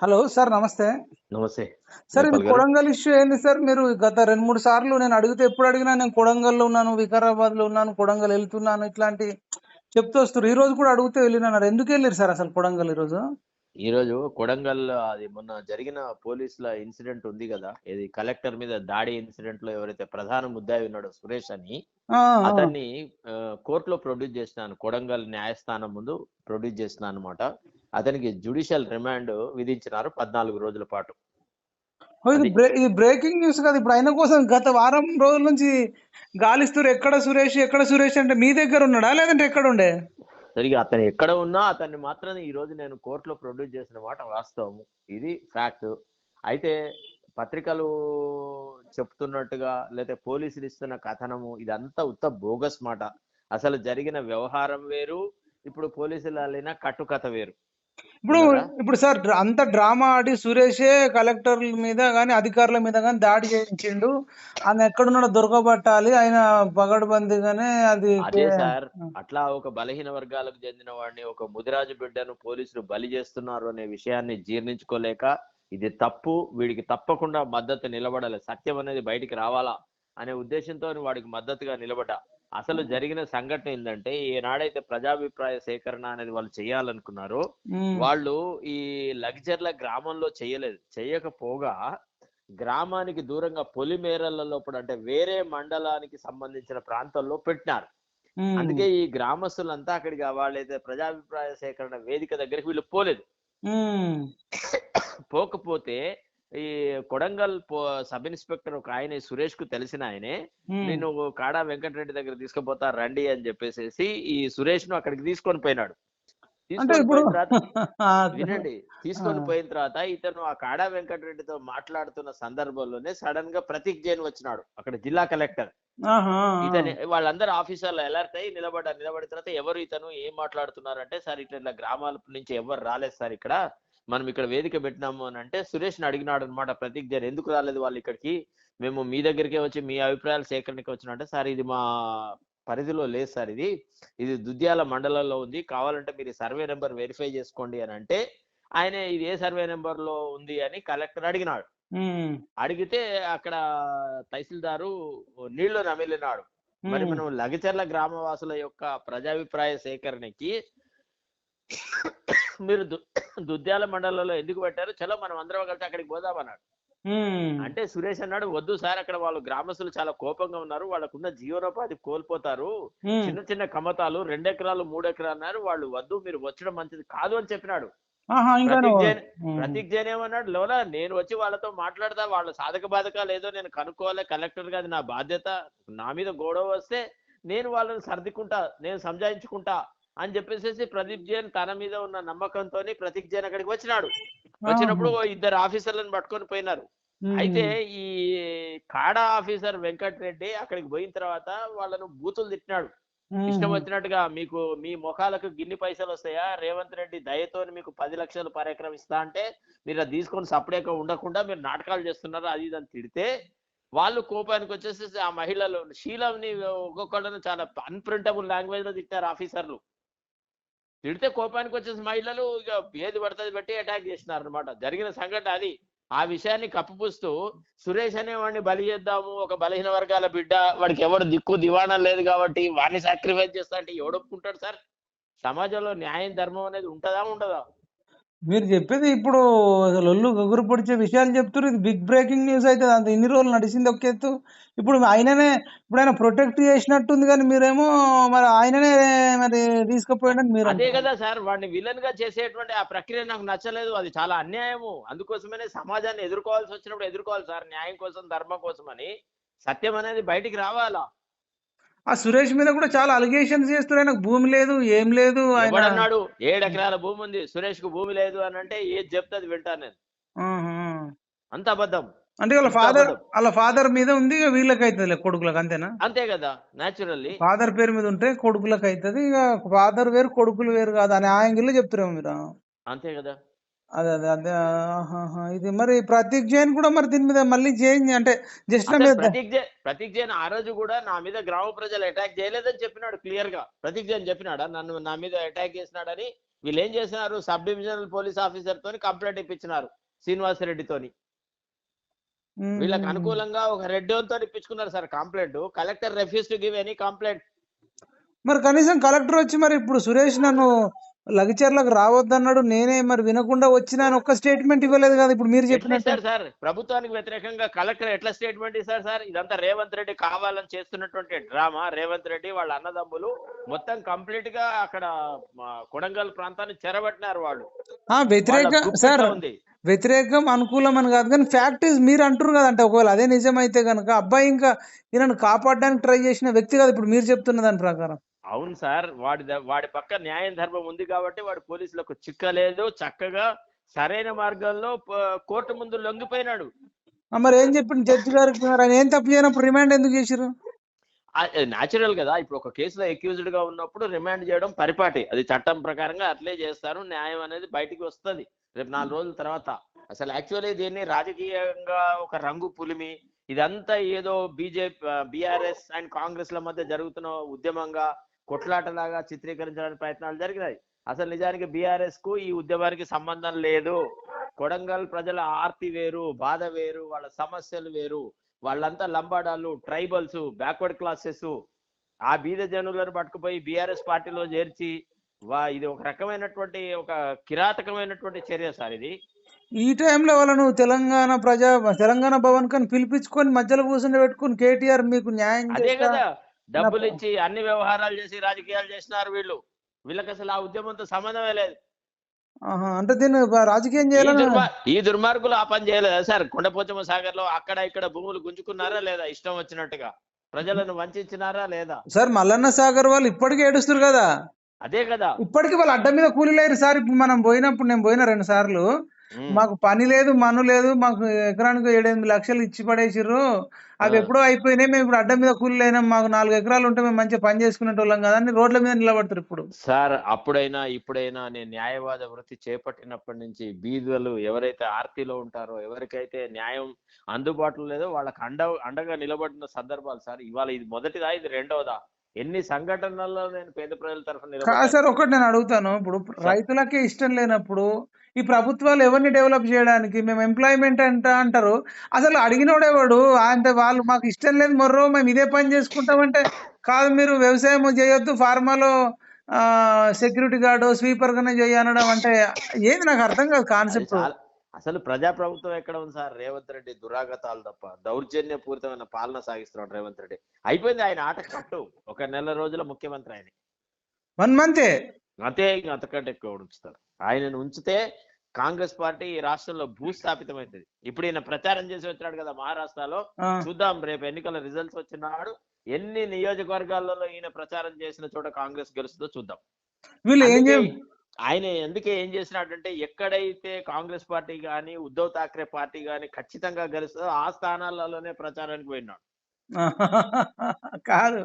Hello sir నమస్తే. నమస్తే. Sir ఇది కొడంగల్ ఇష్యూ ఏంది సార్? మీరు గత రెండు మూడు సార్లు నేను అడిగితే ఎప్పుడు అడిగినా నేను కొడంగల్లో ఉన్నాను వికారాబాద్లో ఉన్నాను కొడంగల్ వెళ్తున్నాను ఇట్లాంటి చెప్తూ వస్తారు ఈ రోజు కూడా అడిగితే వెళ్ళినారు ఎందుకు వెళ్ళారు సార్ అసలు కొడంగల్ ఈ రోజు? ఈ రోజు కొడంగల్ అది మొన్న జరిగిన పోలీసుల ఇన్సిడెంట్ ఉంది కదా. ఇది కలెక్టర్ మీద దాడి ఇన్సిడెంట్లో ఎవరైతే ప్రధాన ముద్దాయి ఉన్నాడో సురేష్ అని అతన్ని కోర్టులో ప్రొడ్యూస్ చేసినాను. కొడంగల్ న్యాయస్థానం ముందు ప్రొడ్యూస్ చేసిన అనమాట అతనికి జుడిషియల్ రిమాండ్ విధించినారు పద్నాలుగు రోజుల పాటు. ఇది బ్రేకింగ్ న్యూస్ కదా. ఇప్పుడు ఆయన కోసం గత వారం రోజుల నుంచి గాలిస్తారు ఎక్కడ సురేష్ ఎక్కడ సురేష్ అంటే మీ దగ్గర ఉన్నాడా? లేదంటే ఎక్కడ ఉండే? సరిగా అతను ఎక్కడ ఉన్నా అతన్ని మాత్రం ఈ రోజు నేను కోర్టులో ప్రొడ్యూస్ చేసిన మాట వాస్తవం ఇది ఫ్యాక్ట్. అయితే పత్రికలు చెప్తున్నట్టుగా లేకపోతే పోలీసులు ఇస్తున్న కథనము ఇదంతా ఉత్త బోగస్ మాట. అసలు జరిగిన వ్యవహారం వేరు ఇప్పుడు పోలీసులు అల్లిన కట్టుకథ వేరు. ఇప్పుడు ఇప్పుడు సార్ అంత డ్రామా ఆడి సురేషే కలెక్టర్ల మీద కానీ అధికారుల మీద కానీ దాడి చేయించిండు. ఆయన ఎక్కడున్నాడో దొరకబట్టాలి. ఆయన పగడబందిగానే అది సార్ అట్లా ఒక బలహీన వర్గాలకు చెందిన వాడిని ఒక ముదిరాజు బిడ్డను పోలీసులు బలి చేస్తున్నారు అనే విషయాన్ని జీర్ణించుకోలేక ఇది తప్పు. వీడికి తప్పకుండా మద్దతు నిలబడాలి. సత్యం అనేది బయటికి రావాలా? అనే ఉద్దేశంతో వాడికి మద్దతుగా నిలబడ్డా. అసలు జరిగిన సంఘటన ఏంటంటే ఏనాడైతే ప్రజాభిప్రాయ సేకరణ అనేది వాళ్ళు చేయాలనుకున్నారో వాళ్ళు ఈ లగ్జర్ల గ్రామంలో చేయలేదు. చేయకపోగా గ్రామానికి దూరంగా పొలిమేరల లోపల అంటే వేరే మండలానికి సంబంధించిన ప్రాంతాల్లో పెట్టినారు. అందుకే ఈ గ్రామస్తులంతా అక్కడికి వాళ్ళైతే ప్రజాభిప్రాయ సేకరణ వేదిక దగ్గరికి వీళ్ళు పోలేదు. పోకపోతే ఈ కొడంగల్ సబ్ ఇన్స్పెక్టర్ ఒక ఆయన సురేష్కు తెలిసిన ఆయనే. నేను కాడా వెంకటరెడ్డి దగ్గర తీసుకుపోతా రండి అని చెప్పేసి ఈ సురేష్ను అక్కడికి తీసుకొని పోయినాడు తీసుకొని పోయిన తర్వాత వినండి తీసుకొని. పోయిన తర్వాత ఇతను ఆ కాడా వెంకటరెడ్డితో మాట్లాడుతున్న సందర్భంలోనే సడన్గా ప్రతీక్ జైన్ వచ్చినాడు అక్కడ జిల్లా కలెక్టర్. ఇతని వాళ్ళందరూ ఆఫీసర్లు అలర్ట్ అయ్యి నిలబడ్డారు నిలబడిన తర్వాత ఎవరు ఇతను ఏం మాట్లాడుతున్నారంటే సార్ ఇట్లా ఇట్లా గ్రామాల నుంచి ఎవరు రాలేదు సార్ ఇక్కడ మనం ఇక్కడ వేదిక పెట్టినాము అని అంటే సురేష్ని అడిగినాడు అనమాట ప్రతీక్ జైన్ ఎందుకు రాలేదు వాళ్ళు ఇక్కడికి? మేము మీ దగ్గరికే వచ్చి మీ అభిప్రాయాలు సేకరణకి వచ్చిన. అంటే సార్ ఇది మా పరిధిలో లేదు సార్ ఇది. ఇది దుద్యాల మండలంలో ఉంది. కావాలంటే మీరు సర్వే నెంబర్ వెరిఫై చేసుకోండి అని అంటే ఆయన ఇది ఏ సర్వే నెంబర్లో ఉంది అని కలెక్టర్ అడిగినాడు. అడిగితే అక్కడ తహసీల్దారు నీళ్ళు నమిలినాడు. మరి మనం లగచర్ల గ్రామవాసుల యొక్క ప్రజాభిప్రాయ సేకరణకి మీరు దుద్యాల మండలంలో ఎందుకు పెట్టారు? చలో మనం అందరం కలిసి అక్కడికి పోదామన్నాడు అంటే సురేష్ అన్నాడు వద్దు సార్ అక్కడ వాళ్ళు గ్రామస్తులు చాలా కోపంగా ఉన్నారు. వాళ్ళకున్న జీవనోపాధి కోల్పోతారు. చిన్న చిన్న కమతాలు రెండు ఎకరాలు మూడు ఎకరాలు అన్నారు. వాళ్ళు వద్దు మీరు వచ్చడం మంచిది కాదు అని చెప్పినాడు. ప్రతీక్ జైన్ ఏమన్నాడు లోలా నేను వచ్చి వాళ్ళతో మాట్లాడతా. వాళ్ళ సాధక బాధకాలు ఏదో నేను కనుక్కోవాలి. కలెక్టర్గా నా బాధ్యత. నా మీద గొడవ వస్తే నేను వాళ్ళని సర్దుకుంటా నేను సంజాయించుకుంటా. అని చెప్పేసి ప్రదీప్ జైన్ తన మీద ఉన్న నమ్మకంతో ప్రతీక్ జైన్ అక్కడికి వచ్చినాడు. వచ్చినప్పుడు ఇద్దరు ఆఫీసర్లను పట్టుకొని పోయినారు. అయితే ఈ కాడా ఆఫీసర్ వెంకట్ రెడ్డి అక్కడికి పోయిన తర్వాత వాళ్ళను బూతులు తిట్టినాడు. ఇష్టం వచ్చినట్టుగా మీకు మీ ముఖాలకు గిన్ని పైసలు వస్తాయా? రేవంత్ రెడ్డి దయతో మీకు పది లక్షలు పర్ ఎకరం ఇస్తా అంటే మీరు అది తీసుకొని సపరేట్గా ఉండకుండా మీరు నాటకాలు చేస్తున్నారు అది ఇది అని తిడితే వాళ్ళు కోపానికి వచ్చేసి ఆ మహిళలు శీలంని ఒక్కొక్కళ్ళని చాలా అన్ప్రింటబుల్ లాంగ్వేజ్లో తిట్టారు ఆఫీసర్లు. తిడితే కోపానికి వచ్చేసి మహిళలు ఇక ఏది పడుతుంది బట్టి అటాక్ చేసినారు అనమాట జరిగిన సంఘటన అది. ఆ విషయాన్ని కప్పిపుస్తూ సురేష్ అనేవాడిని బలి చేద్దాము ఒక బలహీన వర్గాల బిడ్డ వాడికి ఎవరు దిక్కు దివాణం లేదు కాబట్టి వాడిని సాక్రిఫైస్ చేస్తా అంటే ఎవడొప్పుకుంటాడు సార్? సమాజంలో న్యాయం ధర్మం అనేది ఉంటదా ఉండదా? మీరు చెప్పేది ఇప్పుడు అసలు ఒళ్ళు గగురు పొడిచే విషయాలు చెప్తారు ఇది బిగ్ బ్రేకింగ్ న్యూస్ అయితే అంత ఇన్ని రోజులు నడిచింది ఒక ఎత్తు. ఇప్పుడు ఆయననే ఇప్పుడు ఆయన ప్రొటెక్ట్ చేసినట్టుంది కానీ మీరేమో మరి ఆయననే మరి తీసుకుపోయాడని మీరు అదే. కదా సార్ వాడిని విలన్గా చేసేటువంటి ఆ ప్రక్రియ నాకు నచ్చలేదు. అది చాలా అన్యాయము. అందుకోసమనే సమాజాన్ని ఎదుర్కోవాల్సి వచ్చినప్పుడు ఎదుర్కోవాలి సార్. న్యాయం కోసం ధర్మం కోసం అని సత్యం అనేది బయటికి రావాలా? ఆ సురేష్ మీద కూడా చాలా అలిగేషన్స్ చేస్తారు ఆయనకు భూమి లేదు ఏం లేదు ఆయన ఎవడన్నాడు? ఏడు ఎకరాల భూమి ఉంది. సురేష్కు భూమి లేదు అని అంటే ఏది చెప్తే అది వింటాను నేను. అంత అబద్ధం. అంటే వాళ్ళ ఫాదర్. వాళ్ళ ఫాదర్ మీద ఉంది ఇక వీళ్ళకి అవుతుంది కొడుకులకు అంతేనా? అంతే కదా న్యాచురల్లీ ఫాదర్ పేరు మీద ఉంటే కొడుకులకు అవుతుంది ఇక ఫాదర్ వేరు కొడుకులు వేరు కాదు అనే యాంగిల్ చెప్తారేమో మీరు. అంతే కదా. అదే అదే అదే. ఇది మరి ప్రతీక్ జైన్ కూడా మరి దీని మీద మళ్ళీ చేంజ్ అంటే జస్ట్ ప్రతీక్ జైన్ ప్రతీక్ జైన్ ఆ రోజు కూడా నా మీద గ్రామ ప్రజలు అటాక్ చేయలేదని చెప్పినాడు క్లియర్గా. ప్రతీక్ జైన్ చెప్పినాడా? నన్ను నా మీద అటాక్ చేసినాడని వీళ్ళు ఏం చేసినారు? సబ్ డివిజనల్ పోలీస్ ఆఫీసర్ తోని కంప్లైంట్ ఇప్పించినారు శ్రీనివాస్ రెడ్డితోని వీళ్ళకి. అనుకూలంగా ఒక రెడ్డి తో ఇప్పించుకున్నారు sir complaint. Collector refuse to give any complaint మరి కనీసం కలెక్టర్ వచ్చి మరి ఇప్పుడు సురేష్ నన్ను లగచర్లకు రావద్దన్నాడు నేనే మరి వినకుండా వచ్చినా ఒక్క స్టేట్మెంట్ ఇవ్వలేదు కదా ఇప్పుడు మీరు చెప్పినట్టు. సార్ ప్రభుత్వానికి వ్యతిరేకంగా కలెక్టర్ ఎట్లా స్టేట్మెంట్ ఇస్తారు సార్? ఇదంతా రేవంత్ రెడ్డి కావాలని చేస్తున్నటువంటి డ్రామా. రేవంత్ రెడ్డి వాళ్ళ అన్నదమ్ములు మొత్తం కంప్లీట్గా అక్కడ కొడంగల్ ప్రాంతాన్ని చెరబట్టినారు వాళ్ళు. ఆ, వ్యతిరేక సార్ ఉంది? వ్యతిరేకం అనుకూలం అని కాదు కానీ ఫ్యాక్ట్ ఇస్ మీరు అంటారు కదంటే ఒకవేళ అదే నిజమైతే కనుక అబ్బాయి ఇంకా ఈయనను కాపాడడానికి ట్రై చేసిన వ్యక్తి కదా ఇప్పుడు మీరు చెప్తున్న దాని ప్రకారం. అవును సార్ వాడి వాడి పక్క న్యాయం ధర్మం ఉంది కాబట్టి వాడు పోలీసులకు చిక్కలేదు చక్కగా సరైన మార్గంలో కోర్టు ముందు లొంగిపోయినాడు. మరి ఏం చెప్పింది జడ్జి మరి ఆయన ఏం తప్పు చేయనప్పుడు రిమాండ్ ఎందుకు చేసిరు న్యాచురల్ కదా. ఇప్పుడు ఒక కేసులో అక్యూజ్డ్గా ఉన్నప్పుడు రిమాండ్ చేయడం పరిపాటి. అది చట్టం ప్రకారంగా అట్లే చేస్తారు. న్యాయం అనేది బయటికి వస్తది. రేపు నాలుగు రోజుల తర్వాత. అసలు యాక్చువల్లీ దీన్ని రాజకీయంగా ఒక రంగు పులిమి. ఇదంతా ఏదో బీజేపీ బీఆర్ఎస్ అండ్ కాంగ్రెస్ ల మధ్య జరుగుతున్న ఉద్యమంగా కొట్లాటలాగా చిత్రీకరించడానికి ప్రయత్నాలు జరిగినాయి. అసలు నిజానికి బీఆర్ఎస్కు ఈ ఉద్యమానికి సంబంధం లేదు. కొడంగల్ ప్రజల ఆర్తి వేరు బాధ వేరు వాళ్ళ సమస్యలు వేరు. వాళ్ళంతా లంబాడాలు ట్రైబల్స్ బ్యాక్వర్డ్ క్లాసెస్. ఆ బీద జనులను పట్టుకుపోయి బీఆర్ఎస్ పార్టీలో చేర్చి వా ఇది ఒక రకమైనటువంటి ఒక కిరాతకమైనటువంటి చర్య సార్ ఇది. ఈ టైంలో వాళ్ళను తెలంగాణ ప్రజా తెలంగాణ భవన్ కని పిలిపించుకొని మధ్యలో కూర్చుని పెట్టుకుని కేటీఆర్ మీకు న్యాయం అదే కదా. డబ్బులు ఇచ్చి అన్ని వ్యవహారాలు చేసి రాజకీయాలు చేసినారు వీళ్ళు. వీళ్ళకి అసలు ఆ ఉద్యమంతో సంబంధమే లేదు. అంటే దీన్ని రాజకీయం చేయాలని దుర్మా- ఈ దుర్మార్గులు ఆ పని చేయలేదా సార్? కొండపోచమ్మ సాగర్లో అక్కడ ఇక్కడ భూములు గుంజుకున్నారా లేదా? ఇష్టం వచ్చినట్టుగా. ప్రజలను వంచినారా లేదా? సార్ మల్లన్న సాగర్ వాళ్ళు ఇప్పటికీ ఏడుస్తారు కదా. అదే కదా. ఇప్పటికీ వాళ్ళు అడ్డ మీద కూలీలేరు సార్. ఇప్పుడు మనం పోయినప్పుడు నేను పోయిన రెండు సార్లు. మాకు పని లేదు మను లేదు మాకు ఎకరానికి ఏడెనిమిది లక్షలు ఇచ్చి పడేసిర్రు. అవి. ఎప్పుడో అయిపోయినాయి మేము ఇప్పుడు అడ్డ మీద కూలి అయినాం మాకు నాలుగు ఎకరాలు ఉంటే మేము మంచిగా పని చేసుకునే వాళ్ళం కదా అని రోడ్ల మీద నిలబడతారు ఇప్పుడు. సార్ అప్పుడైనా ఇప్పుడైనా నేను న్యాయవాద వృత్తి చేపట్టినప్పటి నుంచి బీదలు ఎవరైతే ఆర్తిలో ఉంటారో ఎవరికైతే న్యాయం అందుబాటులో లేదో వాళ్ళకి అండ అండగా నిలబడిన సందర్భాలు సార్ ఇవాళ ఇది మొదటిదా ఇది రెండవదా ఎన్ని సంఘటనల్లో నేను పేద ప్రజల తరఫున సార్ ఒకటి నేను అడుగుతాను. ఇప్పుడు రైతులకే ఇష్టం లేనప్పుడు ఈ ప్రభుత్వాలు ఎవరిని డెవలప్ చేయడానికి మేము ఎంప్లాయ్మెంట్ అంట అంటారు? అసలు అడిగినోడేవాడు అంటే వాళ్ళు మాకు ఇష్టం లేదు మొర్రో మేము ఇదే పని చేసుకుంటామంటే కాదు మీరు వ్యవసాయం చేయొద్దు ఫార్మాలో సెక్యూరిటీ గార్డు స్వీపర్ గానే చేయనడం అంటే ఏది? నాకు అర్థం కాదు కాన్సెప్ట్. అసలు ప్రజా ప్రభుత్వం ఎక్కడ ఉంది సార్? రేవంత్ రెడ్డి దురాగతాలు తప్ప దౌర్జన్యపూరితమైన పాలన సాగిస్తున్నాడు రేవంత్ రెడ్డి. అయిపోయింది ఆయన ఆట కట్టు. ఒక నెల రోజుల ముఖ్యమంత్రి ఆయన. వన్ మంతే. అంతే ఇంకా అంతకంటే ఎక్కువ ఉంచుతారు ఆయనను ఉంచితే కాంగ్రెస్ పార్టీ ఈ రాష్ట్రంలో భూస్థాపితమవుతుంది ఇప్పుడు ఈయన ప్రచారం చేసి వచ్చినాడు కదా మహారాష్ట్రలో. చూద్దాం రేపు ఎన్నికల రిజల్ట్స్ వచ్చినాడు. ఎన్ని నియోజకవర్గాలలో ఈయన ప్రచారం చేసిన చోట కాంగ్రెస్ గెలుస్తుందో చూద్దాం. వీళ్ళు ఏం ఆయన ఎందుకే ఏం చేసినాడంటే ఎక్కడైతే కాంగ్రెస్ పార్టీ కానీ ఉద్ధవ్ థాక్రే పార్టీ కానీ ఖచ్చితంగా గెలుస్తుందో ఆ స్థానాలలోనే ప్రచారానికి పోయినాడు. కాదు.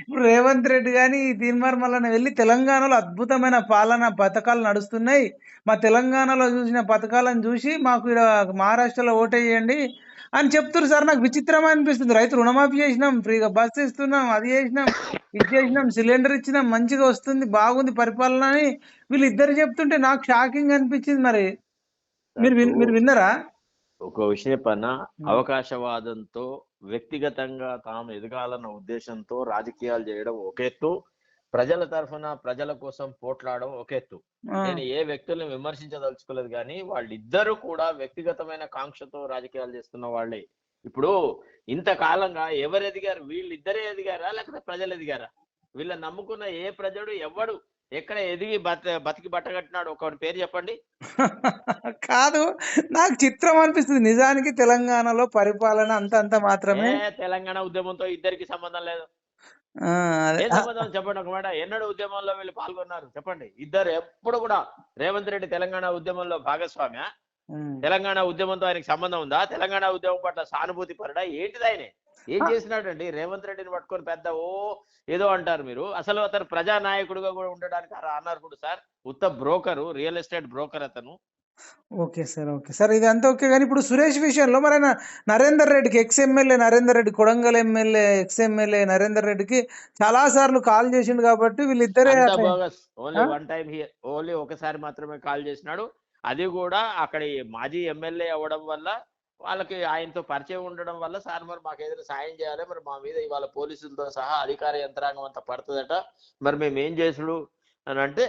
ఇప్పుడు రేవంత్ రెడ్డి కానీ తీన్మార్ మల్లన్న వెళ్ళి తెలంగాణలో అద్భుతమైన పాలన పథకాలు నడుస్తున్నాయి. మా తెలంగాణలో చూసిన పథకాలను చూసి మాకు ఇక్కడ మహారాష్ట్రలో ఓటేయండి అని చెప్తారు సార్ నాకు విచిత్రం అనిపిస్తుంది. రైతు రుణమాఫీ చేసినాం ఫ్రీగా బస్సు ఇస్తున్నాం అది చేసినాం ఇది చేసినాం సిలిండర్ ఇచ్చినాం మంచిగా వస్తుంది బాగుంది పరిపాలన అని వీళ్ళు ఇద్దరు చెప్తుంటే నాకు షాకింగ్ అనిపించింది మరి. మీరు మీరు విన్నారా? ఒక విషయం చెప్పన్నా అవకాశవాదంతో వ్యక్తిగతంగా తాము ఎదగాలన్న ఉద్దేశంతో రాజకీయాలు చేయడం ఒక ఎత్తు. ప్రజల తరఫున ప్రజల కోసం పోట్లాడడం ఒక ఎత్తు. నేను ఏ వ్యక్తుల్ని విమర్శించదలుచుకోలేదు కానీ వాళ్ళిద్దరూ కూడా వ్యక్తిగతమైన కాంక్షతో రాజకీయాలు చేస్తున్న వాళ్ళే. ఇప్పుడు ఇంతకాలంగా ఎవరు ఎదిగారు వీళ్ళిద్దరే ఎదిగారా? లేకపోతే ప్రజలు ఎదిగారా? వీళ్ళని నమ్ముకున్న ఏ ప్రజడు ఎవడు? ఎక్కడ ఎదిగి బత బతికి బట్టగట్టినాడు ఒకటి పేరు చెప్పండి. కాదు నాకు చిత్రం అనిపిస్తుంది. నిజానికి తెలంగాణలో పరిపాలన అంత అంత మాత్రమే తెలంగాణ ఉద్యమంతో ఇద్దరికి సంబంధం లేదు. చెప్పండి ఒక మాట. ఎన్నడూ ఉద్యమంలో వీళ్ళు పాల్గొన్నారు? చెప్పండి. ఇద్దరు ఎప్పుడు కూడా రేవంత్ రెడ్డి తెలంగాణ ఉద్యమంలో భాగస్వామ్య. తెలంగాణ ఉద్యమంతో ఆయనకి సంబంధం ఉందా? తెలంగాణ ఉద్యమం పట్ల సానుభూతి పరడా? ఏంటిది ఆయన? ఏం చేసినాడండి? రేవంత్ రెడ్డిని పట్టుకొని పెద్ద ఓ ఏదో అంటారు మీరు. అసలు అతను ప్రజా నాయకుడిగా కూడా ఉండడానికి అర- అనర్హుడు సార్. ఉత్త బ్రోకరు రియల్ ఎస్టేట్ బ్రోకర్ అతను. Okay sir okay. సార్ ఇది అంతా ఓకే కానీ ఇప్పుడు సురేష్ విషయంలో మరి ఆయన నరేందర్ రెడ్డికి ex MLA Narender Reddy Kodangal MLA ex MLA Narender రెడ్డికి చాలా సార్లు కాల్ చేసిండు కాబట్టి వీళ్ళిద్దరే ఓన్లీ? వన్ టైం ఓన్లీ ఒకసారి మాత్రమే కాల్ చేసినాడు. అది కూడా అక్కడ మాజీ ఎమ్మెల్యే అవ్వడం వల్ల వాళ్ళకి ఆయనతో పరిచయం ఉండడం వల్ల సార్ మరి మాకు ఏదైనా సాయం చేయాలి మరి మా మీద ఇవాళ పోలీసులతో సహా అధికార యంత్రాంగం అంతా పడుతుందట. మరి మేము ఏం చేసుడు అని అంటే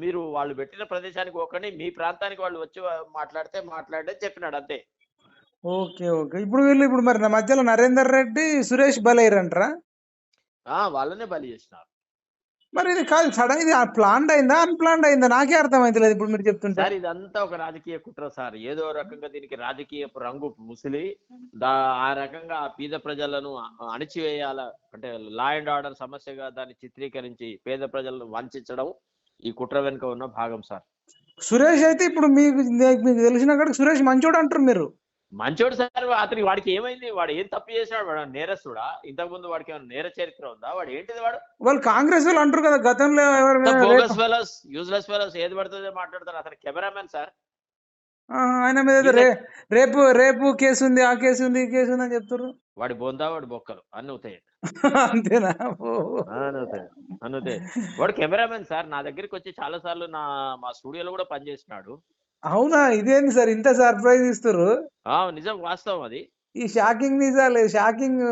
మీరు వాళ్ళు పెట్టిన ప్రదేశానికి ఒకని మీ ప్రాంతానికి వాళ్ళు వచ్చి మాట్లాడితే మాట్లాడే చెప్పినాడు అంతే. Okay okay. ఇప్పుడు వీళ్ళు ఇప్పుడు మరి నా మధ్యలో నరేందర్ రెడ్డి సురేష్ బలైరంటారా ఆ వాళ్ళనే బలి చేసినారు. మరి ఇది కాదు సడన్ ఇది ప్లాన్డ్ అయిందా? అన్ప్లాన్డ్ అయిందా? నాకే అర్థమైతలేదు ఇప్పుడు మీరు చెప్తుంటే. సార్ ఇదంతా ఒక రాజకీయ కుట్ర సార్. ఏదో రకంగా దీనికి రాజకీయ రంగు ముసిలి దా ఆ రకంగా ఆ పేద ప్రజలను అణిచివేయాల అంటే లా అండ్ ఆర్డర్ సమస్యగా దాన్ని చిత్రీకరించి పేద ప్రజలను వంచడం ఈ కుట్ర వెనుక ఉన్న భాగం సార్. సురేష్ అయితే ఇప్పుడు మీకు మీకు తెలిసిన కాడికి సురేష్ మంచోడు అంటారు మీరు. మంచోడు సార్ అతనికి వాడికి ఏమైంది? వాడు ఏం తప్పు చేసినాడు? వాడు నేరస్తుడా? ఇంతకు ముందు వాడికి ఏమైనా నేర చరిత్ర ఉందా? వాడు ఏంటిది వాడు? వాళ్ళు కాంగ్రెస్ వాళ్ళు అంటారు కదా గతంలో ఎవరి యూజ్లెస్ ఫెలోస్ ఏది పడుతుందో మాట్లాడతారు. అతను కెమెరామెన్ సార్. ఆయన మీద రే- రేపు రేపు కేసు ఉంది ఆ కేసు ఉంది ఈ కేసు ఉంది అని చెప్తారు వాడి బొందా వాడి బొక్కలు అన్ని అవుతాయి అంతేనా. అనుతే వాడు కెమెరామెన్ సార్ నా దగ్గరికి వచ్చి చాలా సార్లు నా మా స్టూడియోలో కూడా పనిచేసినాడు అవునా? ఇదేంది సార్ ఇంత సర్ప్రైజ్ ఇస్తారు ఆ నిజం వాస్తవం అది. ఈ షాకింగ్ నిజాలు షాకింగ్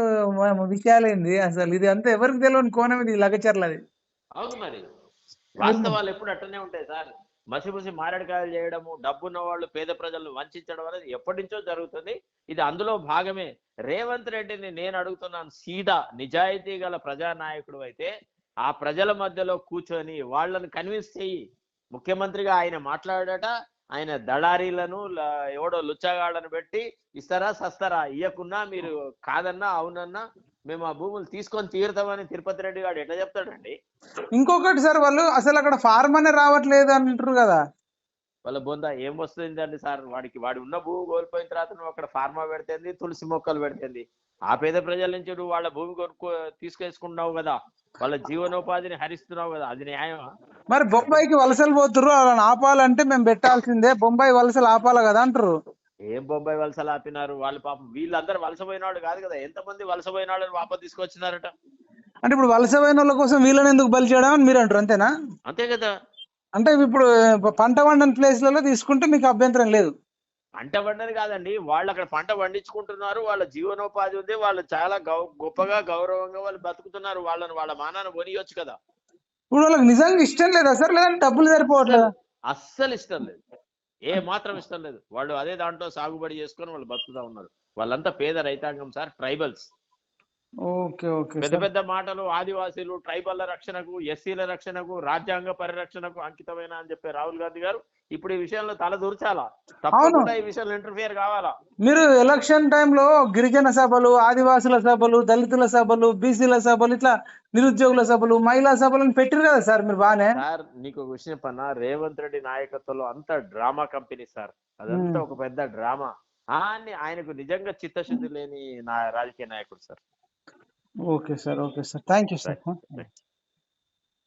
విషయాలేంది? అసలు ఇది అంతా ఎవరికి తెలియని కోణం ఇది లగచర్లది. అవును మరి. వాస్తవాలు ఎప్పుడు అట్టనే ఉంటాయి సార్. మసిమసి మారడికాయలు చేయడము డబ్బున్న వాళ్ళు పేద ప్రజలను వంచడం అనేది ఎప్పటి నుంచో జరుగుతుంది. ఇది అందులో భాగమే. రేవంత్ రెడ్డిని నేను అడుగుతున్నాను సీదా నిజాయితీ గల ప్రజానాయకుడు అయితే ఆ ప్రజల మధ్యలో కూర్చొని వాళ్ళని కన్విన్స్ చెయ్యి. ముఖ్యమంత్రిగా ఆయన మాట్లాడట ఆయన దళారీలను ఎవడో లుచ్చగాళ్ళను పెట్టి ఇస్తారా సస్తారా? ఇయ్యకున్నా మీరు కాదన్నా అవునన్నా మేము ఆ భూములు తీసుకొని తీరుతామని తిరుపతి రెడ్డి గారు ఎట్లా చెప్తాడండి? ఇంకొకటి సార్ వాళ్ళు అసలు అక్కడ ఫార్మ్ అనే రావట్లేదు అంటారు కదా. వాళ్ళ బొంద ఏం వస్తుందండి సార్? వాడికి వాడి ఉన్న భూమి కోల్పోయిన తర్వాత నువ్వు అక్కడ ఫార్మా పెడుతుంది తులసి మొక్కలు పెడుతుంది. ఆ పేద ప్రజల నుంచి నువ్వు వాళ్ళ భూమి కొనుక్కో తీసుకేసుకుంటున్నావు కదా. వాళ్ళ జీవనోపాధిని హరిస్తున్నావు కదా. అది న్యాయమా? మరి బొంబాయికి వలసలు పోతుర్రు వాళ్ళని ఆపాలంటే మేము పెట్టాల్సిందే. బొంబాయి వలసలు ఆపాలి కదా అంటారు ఏం బొంబాయి వలసలు ఆపినారు వాళ్ళ పాపం వీళ్ళందరూ వాళ్ళు కాదు కదా. ఎంతమంది వలసపోయిన వాళ్ళని వాపస్ తీసుకొచ్చినారట? అంటే ఇప్పుడు వలస పోయిన వాళ్ళ కోసం వీళ్ళని ఎందుకు బలి చేయడం అని మీరు అంటారు అంతేనా? అంతే కదా. అంటే ఇప్పుడు పంట పండని ప్లేస్లలో తీసుకుంటే మీకు అభ్యంతరం లేదు. పంట పండని కాదండి. వాళ్ళు అక్కడ పంట పండించుకుంటున్నారు వాళ్ళ జీవనోపాధి ఉంది. వాళ్ళు చాలా గౌ గొప్పగా గౌరవంగా వాళ్ళు బతుకుతున్నారు. వాళ్ళని వాళ్ళ మానాన్ని కొనియొచ్చు కదా. ఇప్పుడు వాళ్ళకి నిజంగా ఇష్టం లేదా సార్? లేదంటే డబ్బులు సరిపోవట్లేదా? అస్సలు ఇష్టం లేదు. ఏ మాత్రం ఇష్టం లేదు. వాళ్ళు అదే దాంట్లో సాగుబడి చేసుకొని వాళ్ళు బతుకుతా ఉన్నారు. వాళ్ళంతా పేద రైతాంగం సార్ ట్రైబల్స్. ఓకే ఓకే పెద్ద పెద్ద మాటలు ఆదివాసీలు ట్రైబల్ల రక్షణకు ఎస్సీల రక్షణకు రాజ్యాంగ పరిరక్షణకు అంకితమైన అని చెప్పే రాహుల్ గాంధీ గారు ఇప్పుడు ఈ విషయంలో తల దూర్చాలా? తప్పకుండా ఈ విషయంలో ఇంటర్ఫియర్ కావాలా? మీరు ఎలక్షన్ టైంలో గిరిజన సభలు ఆదివాసుల సభలు దళితుల సభలు బీసీల సభలు ఇట్లా నిరుద్యోగుల సభలు మహిళా సభలు అని పెట్టారు కదా సార్ మీరు బానే సార్ నీకు ఒక విషయం పన్నా రేవంత్ రెడ్డి నాయకత్వంలో అంతా డ్రామా కంపెనీ సార్. అదంతా. ఒక పెద్ద డ్రామా. అని ఆయనకు నిజంగా చిత్తశుద్ధి లేని నా రాజకీయ నాయకుడు sir. Okay sir okay sir. Thank you sir.